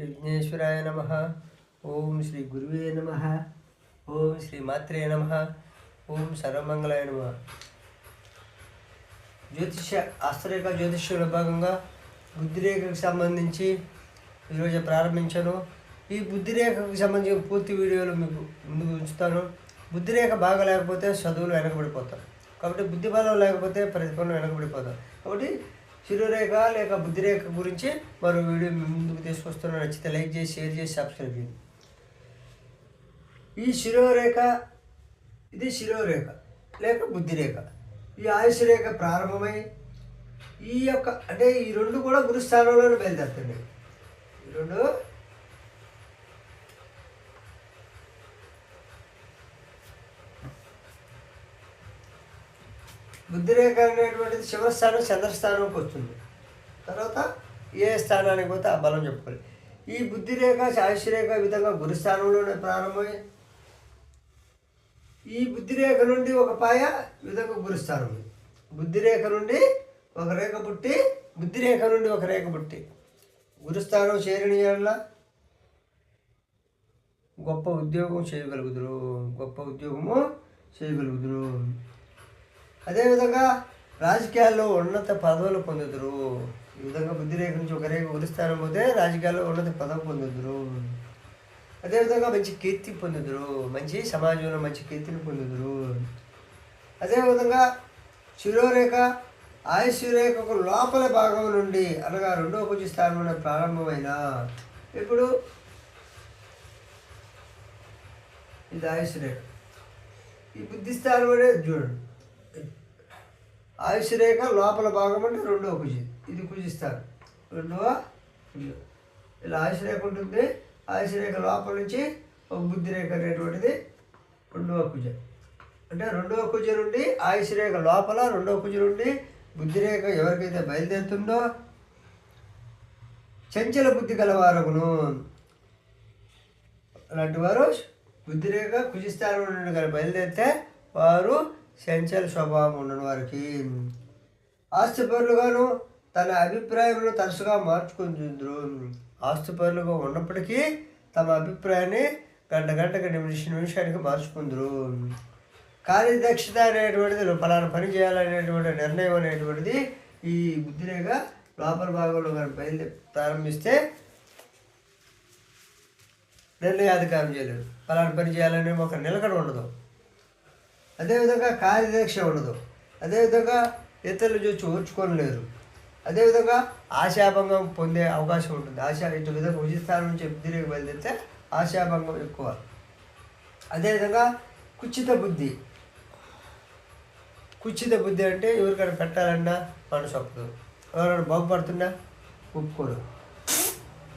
శ్రీ విఘ్నేశ్వరాయ నమ. ఓం శ్రీ గురువే నమ. ఓం శ్రీ మాత్రే నమ. ఓం సర్వమంగళాయ నమ. జ్యోతిష ఆస్త్రేక జ్యోతిష్యంలో భాగంగా బుద్ధిరేఖకు సంబంధించి ఈరోజు ప్రారంభించాను. ఈ బుద్ధిరేఖకు సంబంధించిన పూర్తి వీడియోలు మీకు ముందుకు ఉంచుతాను. బుద్ధిరేఖ బాగా లేకపోతే చదువులు వెనకబడిపోతాం కాబట్టి బుద్ధి బలం లేకపోతే ప్రతిఫలం వెనకబడిపోతాం కాబట్టి శిరోరేఖ లేక బుద్ధిరేఖ గురించి మరో వీడియో మీ ముందుకు తీసుకొస్తున్నాను నచ్చితే లైక్ చేసి షేర్ చేసి సబ్స్క్రైబ్ చేయండి. ఈ శిరోరేఖ ఇది శిరోరేఖ లేక బుద్ధిరేఖ. ఈ ఆయుష్ రేఖ ప్రారంభమై ఈ యొక్క అంటే ఈ రెండు కూడా గురుస్థానంలోనే బయలుదేరుతుంది ఈ రెండు బుద్ధిరేఖ అనేటువంటిది శివస్థానం చంద్రస్థానంకి వస్తుంది. తర్వాత ఏ స్థానానికి పోతే ఆ బలం చెప్పుకోవాలి. ఈ బుద్ధిరేఖ రేఖ విధంగా గురుస్థానంలోనే ప్రారంభమై ఈ బుద్ధిరేఖ నుండి ఒక పాయ విధంగా గురుస్థానం. బుద్ధిరేఖ నుండి ఒక రేఖ పుట్టి బుద్ధిరేఖ నుండి ఒక రేఖ పుట్టి. గురుస్థానం చేరిన వల్ల గొప్ప ఉద్యోగం చేయగలుగుదురు గొప్ప ఉద్యోగము చేయగలుగుదురు. అదేవిధంగా రాజకీయాల్లో ఉన్నత పదవులు పొందుదురు ఈ విధంగా బుద్ధిరేఖ నుంచి ఒక రేఖ గురుస్థానం పోతే రాజకీయాల్లో ఉన్నత పదవి పొందుదురు అదేవిధంగా మంచి కీర్తి పొందుదురు మంచి సమాజంలో మంచి కీర్తిని పొందుదురు అదేవిధంగా శిరోరేఖ ఆయుష్ రేఖకు లోపల భాగం నుండి అనగా రెండో పూజ స్థానంలో ప్రారంభమైన ఇప్పుడు ఇది ఆయుష్ రేఖ ఈ బుద్ధి స్థానం అనేది చూడండి. ఆయుష్ రేఖ లోపల భాగం అంటే రెండవ కుజి. ఇది కుజిస్తారు. రెండవ కుజి. ఇలా ఆయుష్ రేఖ ఉంటుంది. ఆయుష్ రేఖ లోపల నుంచి ఒక బుద్ధి రేఖ అనేటువంటిది రెండవ కుజ. అంటే రెండవ కుజ నుండి ఆయుష్ రేఖ లోపల రెండవ కుజ నుండి బుద్ధి రేఖ ఎవరికైతే బయలుదేరుతుందో చంచల బుద్ధి గలవారగును. అలాంటి వారు బుద్ధిరేఖ కుజిస్తారు కానీ బయలుదేరితే వారు చంచల స్వభావం ఉండని వారికి ఆస్తిపరులుగాను తన అభిప్రాయంలో తరచుగా మార్చుకుంటుండ్రు ఆస్తిపరులుగా ఉన్నప్పటికీ తమ అభిప్రాయాన్ని గంట గంటకి నిమిషం నిమిషానికి మార్చుకుందరు. కార్యదక్షత అనేటువంటిది ఫలానా పని చేయాలనేటువంటి నిర్ణయం అనేటువంటిది ఈ బుద్ధిరేఖ లోపల భాగంలో కానీ బయలుదేరి ప్రారంభిస్తే నిర్ణయాధికారం చేయలేరు. ఫలానా పని చేయాలనే ఒక నిలకడ ఉండదు. అదేవిధంగా కార్యదీక్ష ఉండదు. అదేవిధంగా ఇతరులు చూసి ఓర్చుకోలేరు అదేవిధంగా ఆశాభంగం పొందే అవకాశం ఉంటుంది. ఆశా ఇటు విధంగా ఉచితాల నుంచి బుద్ధిలోకి బయలుదేరితే ఆశాభంగం ఎక్కువ. అదేవిధంగా కుచిత బుద్ధి. కుచిత బుద్ధి అంటే ఎవరికైనా పెట్టాలన్నా మనసు ఒప్పదు ఎవరైనా బాగుపడుతున్నా ఒప్పుకోరు.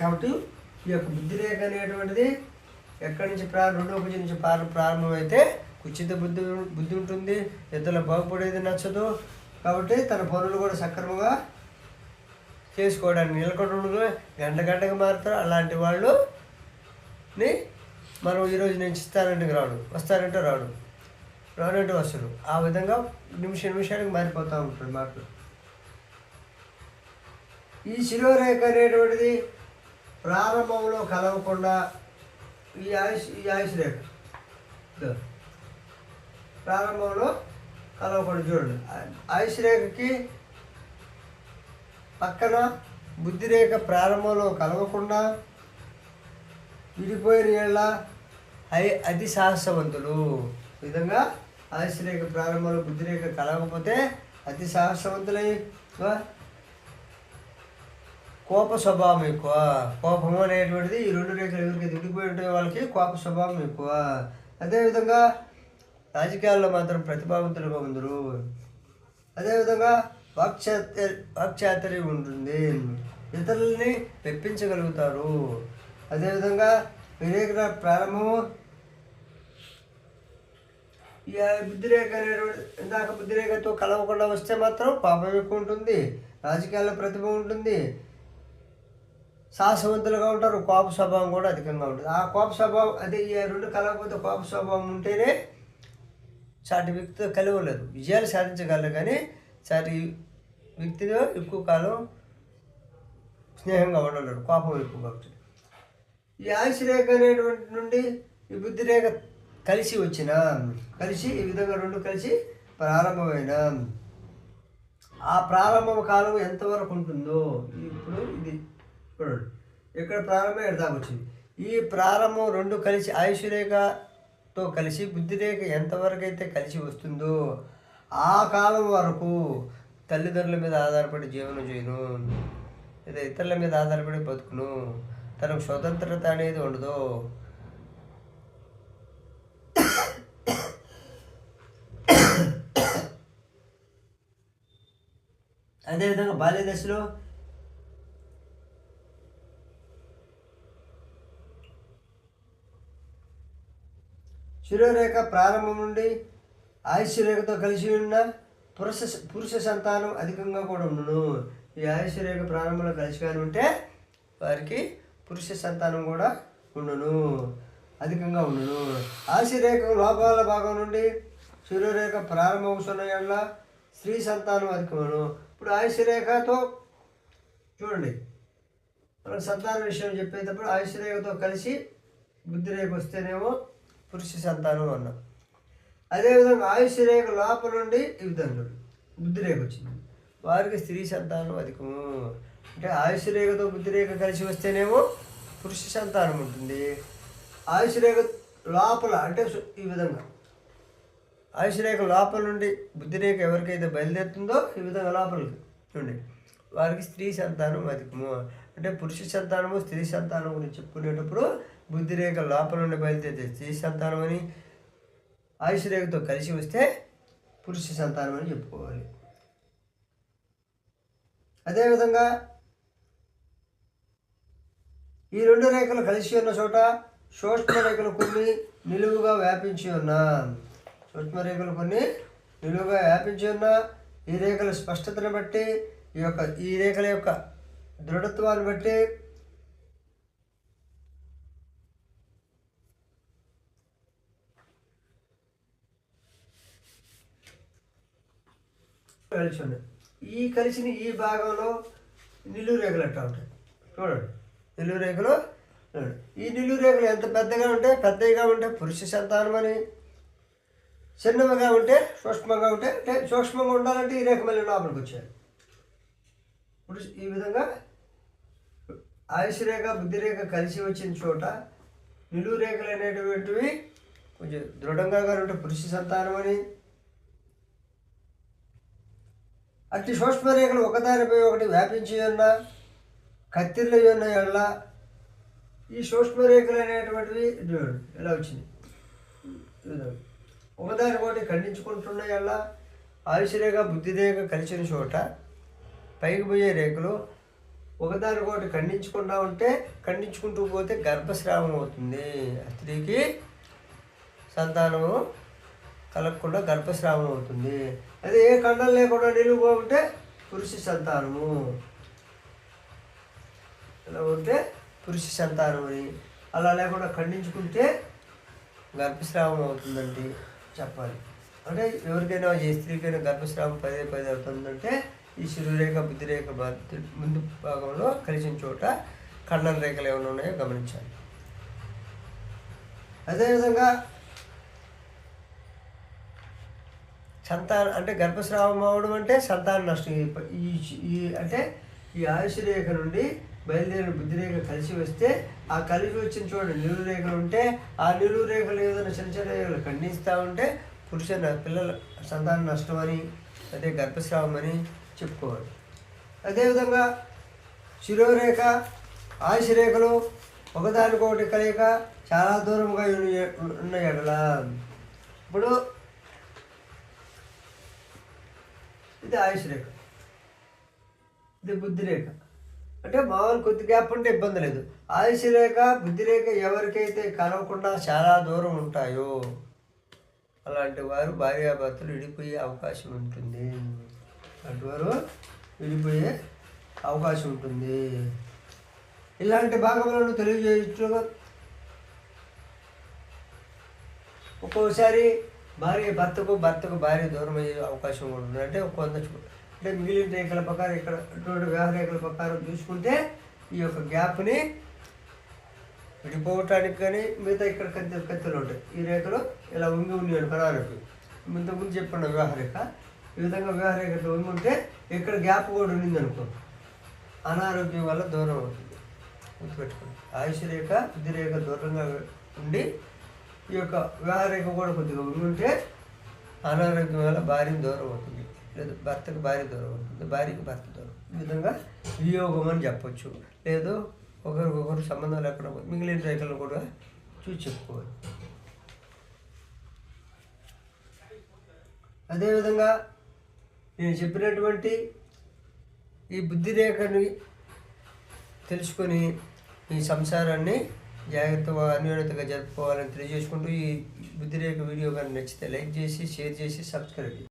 కాబట్టి ఈ యొక్క బుద్ధి రేఖ అనేటువంటిది ఎక్కడి నుంచి ప్రారంభ రెండో బుద్ధి నుంచి ప్రారంభం ప్రారంభమైతే కుచిత బుద్ధి బుద్ధి ఉంటుంది ఇతరులు బాగుపడేది నచ్చదు. కాబట్టి తన పనులు కూడా సక్రమంగా చేసుకోవడానికి నిలకడ గంట గంటగా మారుతారు. అలాంటి వాళ్ళు ని మనం ఈరోజు నేను ఇస్తానంటే రాడు వస్తానంటే రాడు. రానంటే వస్తారు ఆ విధంగా నిమిష నిమిషానికి మారిపోతూ ఉంటుంది మాటలు. ఈ శిరోరేఖ అనేటువంటిది ప్రారంభంలో కలవకుండా ఈ ఆయుష్ ఈ ఆయుష్ రేఖ. ప్రారంభంలో కలవకుండా చూడండి. ఆయుష్ రేఖకి పక్కన బుద్ధి రేఖ ప్రారంభంలో కలవకుండా విడిపోయిన ఏళ్ళ అయి అతి సాహసవంతులు. ఈ విధంగా ఆయుష్ రేఖ ప్రారంభంలో బుద్ధి రేఖ కలవకపోతే అతి సాహసవంతులై కోప స్వభావం ఎక్కువ. కోపం అనేటువంటిది ఈ రెండు రేఖలు ఎవరికి విడిపోయి ఉంటే వాళ్ళకి కోప స్వభావం ఎక్కువ. అదేవిధంగా రాజకీయాల్లో మాత్రం ప్రతిభావంతులుగా ఉందరు. అదేవిధంగా వాక్చాత వాక్చాతరి ఉంటుంది. ఇతరులని మెప్పించగలుగుతారు. అదేవిధంగా వివేక ప్రారంభము ఈ బుద్ధిరేఖ ఇందాక బుద్ధిరేఖతో కలవకుండా వస్తే మాత్రం పాపం ఎక్కువ ఉంటుంది. రాజకీయాల్లో ప్రతిభ ఉంటుంది. సాహసవంతులుగా ఉంటారు. కోప స్వభావం కూడా అధికంగా ఉంటుంది. ఆ కోప స్వభావం అదే ఈ రెండు కలవకపోతే కోప స్వభావం ఉంటేనే సాటి వ్యక్తితో కలవలేదు. విజయాలు సాధించగలరు కానీ సాటి వ్యక్తితో ఎక్కువ కాలం స్నేహంగా ఉండలేరు. కోపం ఎక్కువ కాబట్టి. ఈ ఆయుష్ రేఖ అనేటువంటి నుండి ఈ బుద్ధి రేఖ కలిసి వచ్చిన కలిసి ఈ విధంగా రెండు కలిసి ప్రారంభమైన. ఆ ప్రారంభ కాలం ఎంతవరకు ఉంటుందో ఇప్పుడు ఇది చూడండి. ఇక్కడ ప్రారంభం? ఎడదాకొచ్చింది వచ్చింది. ఈ ప్రారంభం రెండు కలిసి ఆయుష్ తో కలిసి బుద్ధిరేఖ ఎంతవరకు అయితే కలిసి వస్తుందో ఆ కాలం వరకు తల్లిదండ్రుల మీద ఆధారపడి జీవనం చేయను. లేదా ఇతరుల మీద ఆధారపడి బతుకును. తనకు స్వతంత్రత అనేది ఉండదు. అదేవిధంగా బాల్య దశలో శిరోరేఖ ప్రారంభం నుండి ఆయుష్యరేఖతో కలిసి ఉన్న పురుష పురుష సంతానం అధికంగా కూడా ఉండును. ఈ ఆయుష్యరేఖ ప్రారంభంలో కలిసి కానీ ఉంటే వారికి పురుష సంతానం కూడా ఉండును. అధికంగా ఉండును. ఆయుష్ రేఖ లోపాల భాగం నుండి శిరోరేఖ ప్రారంభమవుతున్న ఎడల స్త్రీ సంతానం అధికమును ఇప్పుడు ఆయుష్యరేఖతో చూడండి. మనం సంతాన విషయం చెప్పేటప్పుడు ఆయుష్యరేఖతో కలిసి బుద్ధి రేఖ వస్తేనేమో పురుష సంతానం అన్నాం. అదేవిధంగా ఆయుష్ రేఖ లోపల నుండి ఈ విధంగా బుద్ధి రేఖ వచ్చింది. వారికి స్త్రీ సంతానం అధికము. అంటే ఆయుష్ రేఖతో బుద్ధి రేఖ కలిసి వస్తేనేమో పురుష సంతానం ఉంటుంది. ఆయుష్ రేఖ లోపల అంటే ఈ విధంగా. ఆయుష్ రేఖ లోపల నుండి బుద్ధి రేఖ ఎవరికైతే బయలుదేరుతుందో ఈ విధంగా లోపలికి నుండి. వారికి స్త్రీ సంతానం అధికము. అంటే పురుష సంతానము స్త్రీ సంతానం గురించి చెప్పుకునేటప్పుడు బుద్ధి రేఖ లోపల నుండి బయలుదేరితే స్త్రీ సంతానం అని ఆయుష్ రేఖతో కలిసి వస్తే పురుష సంతానం అని చెప్పుకోవాలి. అదేవిధంగా ఈ రెండు రేఖలు కలిసి ఉన్న చోట సూక్ష్మ రేఖలు కొన్ని నిలువుగా వ్యాపించి ఉన్న సూక్ష్మ రేఖలు కొన్ని నిలువుగా వ్యాపించి ఉన్న ఈ రేఖల స్పష్టతను బట్టి ఈ యొక్క ఈ రేఖల యొక్క దృఢత్వాన్ని బట్టి కలిసి ఉన్నాయి ఈ కలిసిన ఈ భాగంలో నిలువు రేఖలు ఎట్లా ఉంటాయి? చూడండి. నిలువు రేఖలు ఈ నిలువు రేఖలు ఎంత పెద్దగా ఉంటే పెద్దగా ఉంటే పురుష సంతానం అని చిన్నవిగా ఉంటే సూక్ష్మంగా ఉంటే అంటే సూక్ష్మంగా ఉండాలంటే ఈ రేఖ మళ్ళీ లోపలికి వచ్చాయి ఇప్పుడు ఈ విధంగా ఆయుష్ రేఖ బుద్ధి రేఖ కలిసి వచ్చిన చోట నిలువు రేఖలు అనేటువంటివి కొంచెం దృఢంగా కానీ ఉంటే పురుష సంతానం అని అట్టి సూక్ష్మరేఖలు ఒకదానిపై ఒకటి వ్యాపించి ఉన్న కత్తిర్లు ఉన్న ఎడల ఈ సూక్ష్మ రేఖలు అనేటువంటివి ఇలా ఎలా వచ్చింది. చూడండి. ఒకదానికొకటి ఖండించుకుంటున్న ఎడల ఆయుషరేఖ బుద్ధిరేఖ కలిసిన చోట పైకి పోయే రేఖలు ఒకదానికొకటి ఖండించకుండా ఉంటే ఖండించుకుంటూ పోతే గర్భస్రావం అవుతుంది. స్త్రీకి సంతానము కలగకుండా గర్భస్రావం అవుతుంది. అదే ఏ కండలు లేకుండా నిలువుగా ఉంటే పురుష సంతానము. ఇలా ఉంటే పురుష సంతానం అని. అలా లేకుండా ఖండించుకుంటే గర్భస్రావం అవుతుందండి చెప్పాలి. అంటే ఎవరికైనా ఏ స్త్రీకైనా గర్భస్రావం పదే పదే అవుతుందంటే ఈ శిరురేఖ బుద్ధిరేఖ మధ్య- ముందు భాగంలో కలిసిన చోట ఖండన రేఖలు ఏమైనా ఉన్నాయో గమనించాలి. అదేవిధంగా సంతాన అంటే గర్భస్రావం అవడం అంటే సంతాన నష్టం. ఈ- ఈ అంటే ఈ ఆయుష్ రేఖ నుండి బయలుదేరిన బుద్ధి రేఖ కలిసి వస్తే ఆ కలిసి వచ్చిన చూడండి నిలువు రేఖలు ఉంటే ఆ నిలువు రేఖలు ఏదైనా చిన్న చిన్న రేఖలు ఖండిస్తూ ఉంటే పురుష పిల్లల సంతాన నష్టం అని అదే గర్భస్రావం అని చెప్పుకోవాలి. అదేవిధంగా శిరోరేఖ ఆయుష్ రేఖలు ఒకదానికొకటి కలియక చాలా దూరంగా ఉన్న ఎడల. ఇప్పుడు ఇది ఆయుష్ రేఖ. ఇది బుద్ధి రేఖ. అంటే మామూలు కొద్ది గ్యాప్ ఉంటే ఇబ్బంది లేదు. ఆయుష్ రేఖ బుద్ధి రేఖ ఎవరికైతే కలవకుండా చాలా దూరం ఉంటాయో అలాంటి వారు భార్యాభర్తలు విడిపోయే అవకాశం ఉంటుంది. అలాంటి వారు విడిపోయే అవకాశం ఉంటుంది. ఇలాంటి భాగములను తెలియజేయచ్చు ఒక్కోసారి భార్య భర్తకు భర్తకు భార్య దూరం అయ్యే అవకాశం కూడా ఉంది. అంటే కొంత అంటే మిగిలిన రేఖల ప్రకారం ఇక్కడ అటువంటి ప్రకారం చూసుకుంటే ఈ యొక్క గ్యాప్ని విడిపోవటానికి కానీ మిగతా ఇక్కడ కత్తి కత్తులు ఉంటాయి. ఈ రేఖలో ఇలా ఉంగి ఉన్నాయి ప్రాణానికి ఇంతకుముందు చెప్పిన వ్యవహారేఖ ఈ విధంగా వివాహరేఖ ఉంగి ఉంటే ఇక్కడ గ్యాప్ కూడా ఉండింది అనుకో అనారోగ్యం వల్ల దూరం అవుతుంది. గుర్తుపెట్టుకోండి. ఆయుష్ రేఖ బుద్ధి రేఖ దూరంగా ఉండి ఈ యొక్క వివాహరేఖ కూడా కొద్దిగా ఉంటే అనారోగ్యం వల్ల భార్యను దూరం అవుతుంది. లేదు భర్తకు భార్య దూరం అవుతుంది. భార్యకు భర్త దూరం. ఈ విధంగా వియోగం అని చెప్పొచ్చు. లేదు ఒకరికొకరు సంబంధం లేకుండా మిగిలిన రేఖలు కూడా చూసి చెప్పుకోవాలి. అదేవిధంగా నేను చెప్పినటువంటి ఈ బుద్ధి రేఖని తెలుసుకొని ఈ సంసారాన్ని జాగ్రత్తగా అన్యోన్యతగా జరుపుకోవాలని తెలియజేసుకుంటూ ఈ బుద్ధి రేఖ వీడియో కానీ నచ్చితే లైక్ చేసి షేర్ చేసి సబ్స్క్రైబ్ చేయండి.